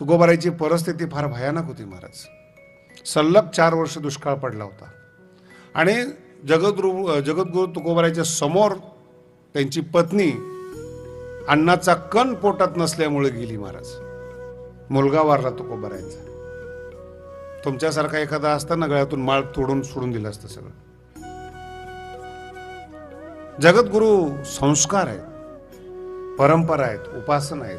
तुकोबारायची परिस्थिती फार भयानक होती महाराज. सलग चार वर्ष दुष्काळ पडला होता. आणि जगद्गुरु जगद्गुरु तुकोबारायच्या समोर त्यांची पत्नी अन्नाचा कण पोटात नसल्यामुळे गेली महाराज. मुलगा वारला तुकोबारायांचा तुमच्यासारखा एखादा असताना गळ्यातून माळ तोडून सोडून दिलं असतं सगळं. जगद्गुरु संस्कार आहेत परंपरा आहेत उपासना आहेत.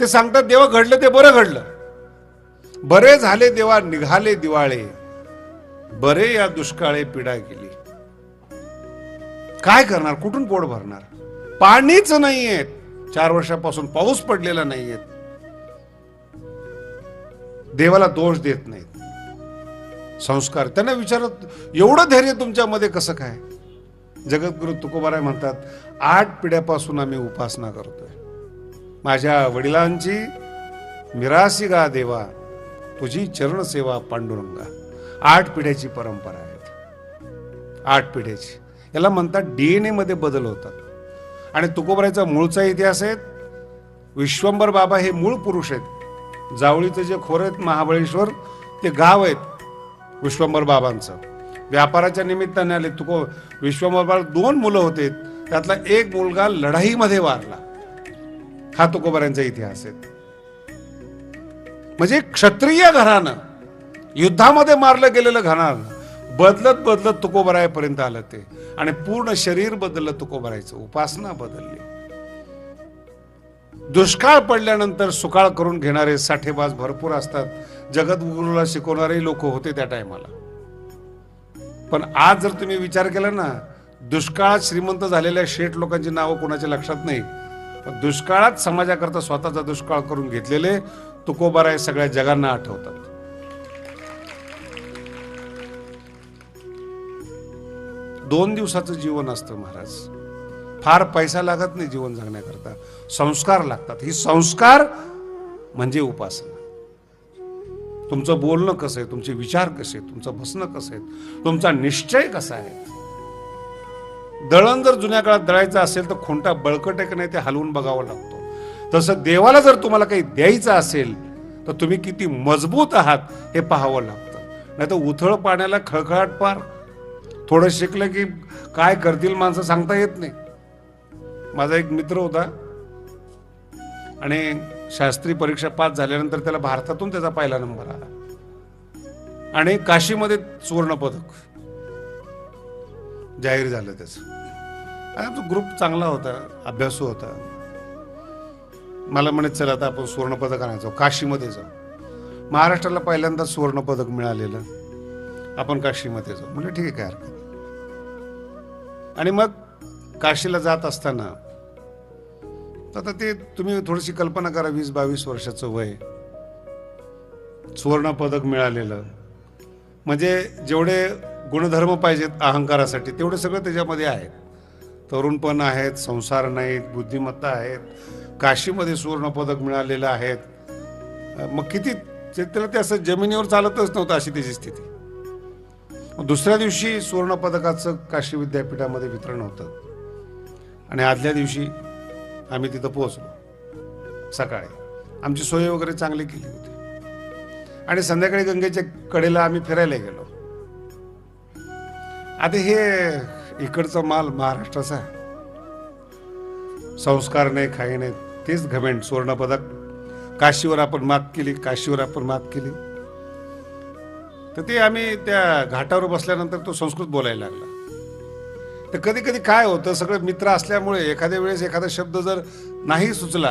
ते सांगतात देवा घडलं ते बरं घडलं. बरे झाले देवा निघाले दिवाळे. बरे या दुष्काळे पिढा गेली. काय करणार? कुठून पोट भरणार? पाणीच नाहीये चार वर्षापासून पाऊस पडलेला नाहीये देवाला दोष देत नाहीत. संस्कार. त्यांना विचारत एवढं धैर्य तुमच्यामध्ये कसं काय? जगद्गुरु तुकोबाराय म्हणतात आठ पिढ्यापासून आम्ही उपासना करतोय. माझ्या वडिलांची मिरासी गा देवा तुझी चरण सेवा पांडुरंगा. आठ पिढ्याची परंपरा आहे आठ पिढ्याची. याला म्हणतात डी एन एमध्ये बदल होतात. आणि तुकोबरायचा मूळचा इतिहास आहे विश्वंभर बाबा हे मूळ पुरुष आहेत. जावळीचं जे खोर आहेत महाबळेश्वर ते गाव आहेत विश्वंभर बाबांचं. व्यापाराच्या निमित्ताने आले तुको विश्वंभर बाबा दोन मुलं होते त्यातला एक मुलगा लढाईमध्ये वारला. हा तुकोबऱ्यांचा इतिहास आहे. म्हणजे क्षत्रिय घरानं युद्धामध्ये मारलं गेलेलं घराणं बदलत बदलत तुकोबरायपर्यंत आलं ते. आणि पूर्ण शरीर बदललं तुकोबरायचं उपासना बदलली. दुष्काळ पडल्यानंतर सुकाळ करून घेणारे साठेबाज भरपूर असतात. जगद्गुरूला शिकवणारे लोक होते त्या टायमाला. पण आज जर तुम्ही विचार केला ना दुष्काळात श्रीमंत झालेल्या शेठ लोकांची नावं कोणाच्या लक्षात नाही? दुष्काळात समाजाकरता स्वतःचा दुष्काळ करून घेतलेले तुकोबाराय सगळ्या जगांना आठवतात. दोन दिवसाचं जीवन असतं महाराज. फार पैसा लागत नाही जीवन जगण्याकरता. संस्कार लागतात. ही संस्कार म्हणजे उपासना. तुमचं बोलणं कसं आहे? तुमचे विचार कसे आहेत? तुमचं बसणं कसं आहे? तुमचा निश्चय कसा आहे? दळण जर जुन्या काळात दळायचं असेल तर खुंटा बळकट आहे नाही ते हलवून बघावं लागतो. तसं देवाला जर तुम्हाला काही द्यायचं असेल तर तुम्ही किती मजबूत आहात हे पाहावं लागतं. नाही तर उथळ पाण्याला खळखळाट पार. थोडं शिकलं की काय करतील माणसं सांगता येत नाही. माझा एक मित्र होता आणि शास्त्री परीक्षा पास झाल्यानंतर त्याला भारतातून त्याचा पहिला नंबर आला. आणि काशीमध्ये सुवर्ण पदक जाहीर झालं त्याचं. आणि आमचा ग्रुप चांगला होता अभ्यासू होता. मला म्हणत चला आता आपण सुवर्णपदक आणायचो काशीमध्ये जाऊ. महाराष्ट्राला पहिल्यांदा सुवर्णपदक मिळालेलं. आपण काशीमध्ये जाऊ. म्हणजे ठीक आहे काय हरकत नाही. आणि मग काशीला जात असताना तर आता ते तुम्ही थोडीशी कल्पना करा वीस बावीस वर्षाचं वय. सुवर्णपदक मिळालेलं. म्हणजे जेवढे गुणधर्म पाहिजेत अहंकारासाठी. तेवढं सगळं त्याच्यामध्ये आहेत तरुणपण आहेत संसार नाहीत बुद्धिमत्ता आहेत काशीमध्ये सुवर्णपदक मिळालेलं आहेत. मग किती त्याला ते असं जमिनीवर चालतच नव्हतं अशी त्याची स्थिती. दुसऱ्या दिवशी सुवर्णपदकाचं काशी विद्यापीठामध्ये वितरण होतं. आणि आदल्या दिवशी आम्ही तिथं पोहोचलो. सकाळी. आमची सोय वगैरे चांगली केली होती. आणि संध्याकाळी गंगेच्या कडेला आम्ही फिरायला गेलो. आता हे इकडचा माल महाराष्ट्राचा संस्कार नाही काही नाही तेच घमेंट सुवर्णपदक. काशीवर आपण मात केली काशीवर आपण मात केली. तर ते आम्ही त्या घाटावर बसल्यानंतर तो संस्कृत बोलायला लागला. तर कधी कधी काय होतं सगळं मित्र असल्यामुळे एखाद्या वेळेस एखादा शब्द जर नाही सुचला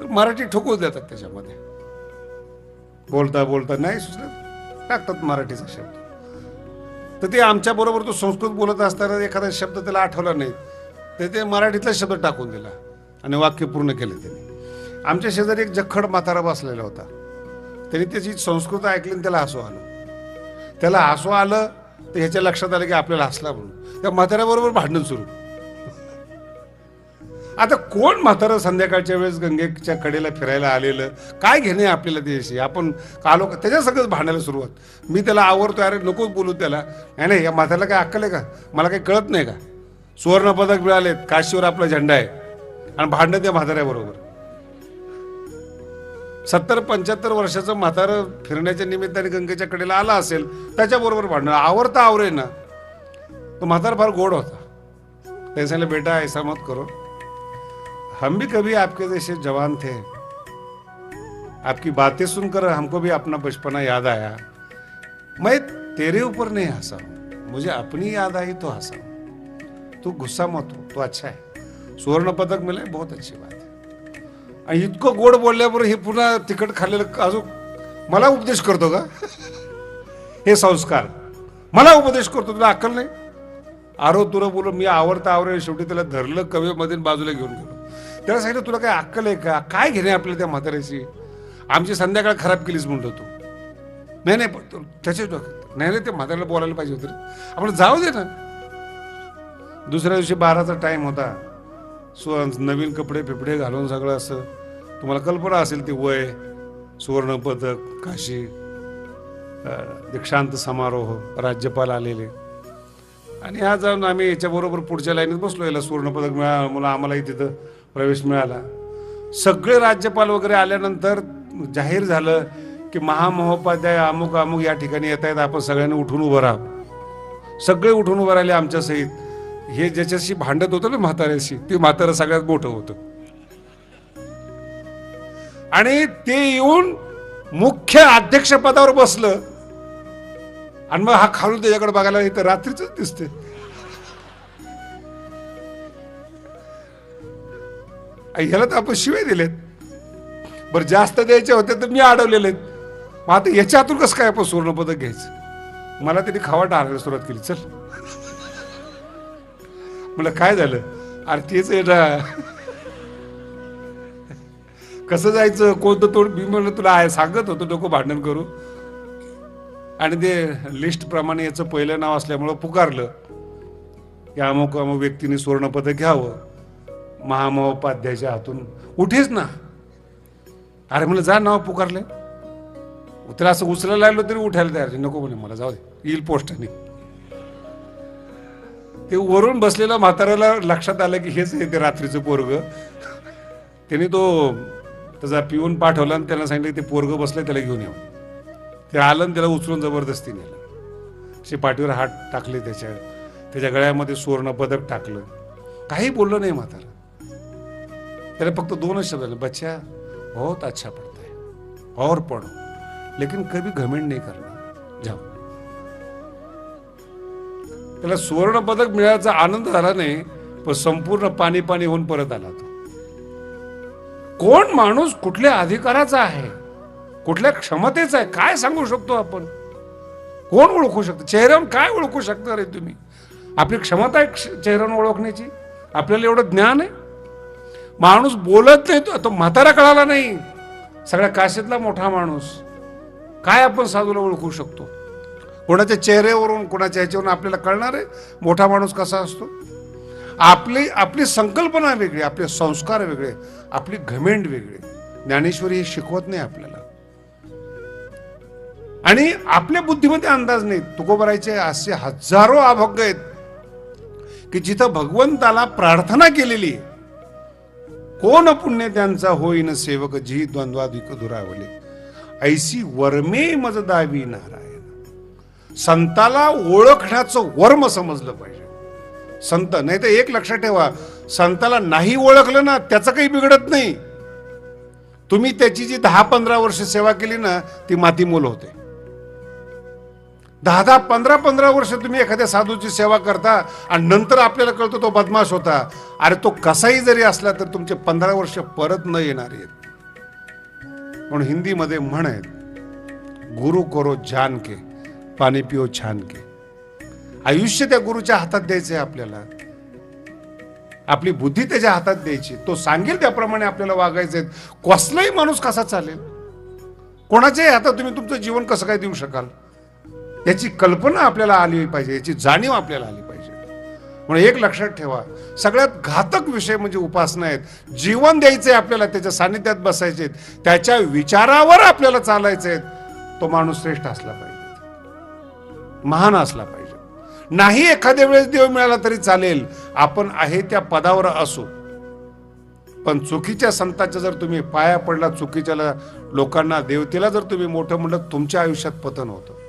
तर मराठी ठोकून देतात त्याच्यामध्ये. बोलता बोलता नाही सुचलं टाकतात मराठीचा शब्द. तर ते आमच्या बरोबर तो संस्कृत बोलत असताना एखादा शब्द त्याला आठवला नाही. तर ते मराठीतला शब्द टाकून दिला आणि वाक्य पूर्ण केलं त्याने. आमच्या शेजारी एक जखड म्हातारा बसलेला होता. त्याने त्याची संस्कृत ऐकली आणि त्याला हसू आलं. त्याला हसू आलं तर ह्याच्या लक्षात आलं की आपल्याला हसला म्हणून. त्या म्हाताऱ्याबरोबर भांडण सुरू. कोण म्हातारं संध्याकाळच्या वेळेस गंगेच्या कडेला फिरायला आलेलं? काय घेणे आपल्याला त्याच्याशी आपण आलो का त्याच्या सगळंच भांडायला सुरुवात. मी त्याला आवडतो अरे नकोच बोलू त्याला. नाही नाही या म्हाताऱ्याला काय अक्कल आहे का? मला काही कळत नाही का? सुवर्ण पदक मिळालेत काशीवर आपला झेंडा आहे. आणि भांडणं त्या म्हाताऱ्याबरोबर सत्तर पंच्याहत्तर वर्षाचं म्हातारं फिरण्याच्या निमित्ताने गंगेच्या कडेला आला असेल त्याच्याबरोबर भांडणं. आवरता आवरे ना तो म्हातारा फार गोड होता. त्यांनी सांगितलं बेटा ऐसा मत करो. हम भी कभी आपके जैसे जवान थे। आपकी बातें सुनकर हमको भी अपना बचपना याद आया। मैं तेरे ऊपर नहीं हंसा मुझे अपनी याद आई तो हंसा तू गुस्सा मत हो तो अच्छा है। सुवर्ण पदक मिले बहुत अच्छी बात है। आणि इतकं गोड बोलल्यावर हे पुन्हा तिखट खाल्लेलं अजून मला उपदेश करतो का? हे संस्कार मला उपदेश करतो तुला अक्कल नाही? आरो तुला बोलून मी आवडता आवर शेवटी त्याला धरलं कवेमधील बाजूला घेऊन गेलो. त्याला सांगितलं तुला काय अक्कल आहे का? काय घेणे आपल्याला त्या म्हाताऱ्याची? आमची संध्याकाळ खराब केलीच म्हणतो तू. नाही नाही पण तो- नाही नाही ते म्हाताऱ्याला बोलायला पाहिजे होतं रे. आपण जाऊ दे ना. दुसऱ्या दिवशी बाराचा टाईम होता. सु नवीन कपडे फिपडे घालून सगळं असं. तुम्हाला कल्पना असेल ती वय सुवर्ण पदक काशी दीक्षांत समारोह राज्यपाल आलेले. आणि आज जाऊन आम्ही याच्याबरोबर पुढच्या लाईनीत बसलो याला सुवर्णपदक मिळालं. म्हणून आम्हालाही तिथं प्रवेश मिळाला. सगळे राज्यपाल वगैरे आल्यानंतर जाहीर झालं की महामहोपाध्याय अमुक अमुक या ठिकाणी येत आहेत आपण सगळ्यांनी उठून उभं राहा सगळे उठून उभं राहिले आमच्या सहित. हे ज्याच्याशी भांडत होतं ना म्हाताऱ्याशी ते म्हातारं सगळ्यात मोठं होतं. आणि ते येऊन मुख्य अध्यक्षपदावर बसलं. आणि मग हा खालून त्याच्याकडे बघायला इथं रात्रीच दिसते ह्याला तर आपण शिवाय दिलेत. बरं जास्त द्यायचे होते तर मी अडवलेले आहेत. मग आता याच्यातून कसं काय आपण सुवर्णपदक घ्यायचं? मला त्यांनी खावा टाळायला सुरुवात केली. चल. म्हटलं काय झालं? अरे तेच आहे ना. कसं जायचं? कोणतं तोड? मी म्हणलं तुला आहे सांगत होतो नको भांडण करू. आणि ते लिस्ट प्रमाणे याचं पहिलं नाव असल्यामुळं पुकारलं. की अमुक अमुक व्यक्तीने सुवर्णपदक घ्यावं. महामहोपाध्यायाच्या हातून. उठेच ना. अरे म्हणलं जा नाव पुकारले त्याला असं उचलायला लागलो तरी उठायला तयार नको म्हणे मला जाऊ दे. येईल पोस्टाने. ते वरून बसलेल्या म्हाताऱ्याला लक्षात आलं की हेच आहे ते रात्रीचं पोरग. त्याने तो त्याचा पिऊन पाठवला आणि त्याला सांगितलं की ते पोरग बसलं त्याला घेऊन येऊ ते आलं आणि त्याला उचलून जबरदस्ती नेलं. असे पाठीवर हात टाकले त्याच्या त्याच्या गळ्यामध्ये सुवर्ण पदक टाकलं. काही बोललं नाही म्हातारा. त्याला फक्त दोनच शब्द आले बच्चा बहुत अच्छा पड़ता है और पढ़ो लेकिन कभी घमेंड नाही करणार जाओ। त्याला सुवर्ण पदक मिळायचा आनंद झाला नाही पण संपूर्ण पाणी पाणी होऊन परत आला तो। कोण माणूस कुठल्या अधिकाराचा आहे कुठल्या क्षमतेचा आहे काय सांगू शकतो आपण? कोण ओळखू शकतो? चेहऱ्यावर काय ओळखू शकता रे तुम्ही? आपली क्षमता आहे चेहऱ्यावर ओळखण्याची? आपल्याला एवढं ज्ञान आहे? माणूस बोलत नाही तो तो म्हातारा कळाला नाही. सगळ्या काशीतला मोठा माणूस. काय आपण साधूला ओळखू शकतो? कोणाच्या चेहऱ्यावरून कोणाच्या ह्याच्यावरून आपल्याला कळणार आहे? मोठा माणूस कसा असतो? आपली आपली संकल्पना वेगळी आपले संस्कार वेगळे आपली घमेंड वेगळी. ज्ञानेश्वरी हे शिकवत नाही आपल्याला. आणि आपल्या बुद्धीमध्ये अंदाज नाही. तुकोबरायचे असे हजारो अभंग आहेत की जिथं भगवंताला प्रार्थना केलेली आहे. कोण पुण्य त्यांचा होईन सेवक जी द्वंद्वाधिक दुरावले. ऐसी वर्मे मज दावी नारायण. संताला ओळखण्याचं वर्म समजलं पाहिजे. संत नाही तर एक लक्षात ठेवा संताला नाही ओळखलं ना त्याचं काही बिघडत नाही. तुम्ही त्याची जी दहा पंधरा वर्ष सेवा केली ना ती मातीमोल होते. दहा दहा पंधरा पंधरा वर्ष तुम्ही एखाद्या साधूची सेवा करता आणि नंतर आपल्याला कळतो तो बदमाश होता. अरे तो कसाही जरी असला तर तुमचे पंधरा वर्ष परत न येणार आहेत. म्हणून हिंदीमध्ये म्हण आहेत गुरु करो जान के पाणी पिओ छान के. आयुष्य त्या गुरुच्या हातात द्यायचं आहे आपल्याला. आपली बुद्धी त्याच्या हातात द्यायची. तो सांगेल त्याप्रमाणे आपल्याला वागायचं आहे कसलाही माणूस कसा चालेल? कोणाच्याही हातात तुम्ही तुमचं जीवन कसं काय देऊ शकाल? याची कल्पना आपल्याला आली पाहिजे याची जाणीव आपल्याला आली पाहिजे. म्हणून एक लक्षात ठेवा सगळ्यात घातक विषय म्हणजे उपासना आहेत. जीवन द्यायचे आपल्याला त्याच्या सानिध्यात बसायचे त्याच्या विचारावर आपल्याला चालायचं आहे तो माणूस श्रेष्ठ असला पाहिजे. महान असला पाहिजे. नाही एखाद्या वेळेस देव मिळाला तरी चालेल. आपण आहे त्या पदावर असू. पण चुकीच्या संतांच्या जर तुम्ही पाया पडला चुकीच्या लोकांना देवतेला जर तुम्ही मोठं म्हणलं तुमच्या आयुष्यात पतन होतं.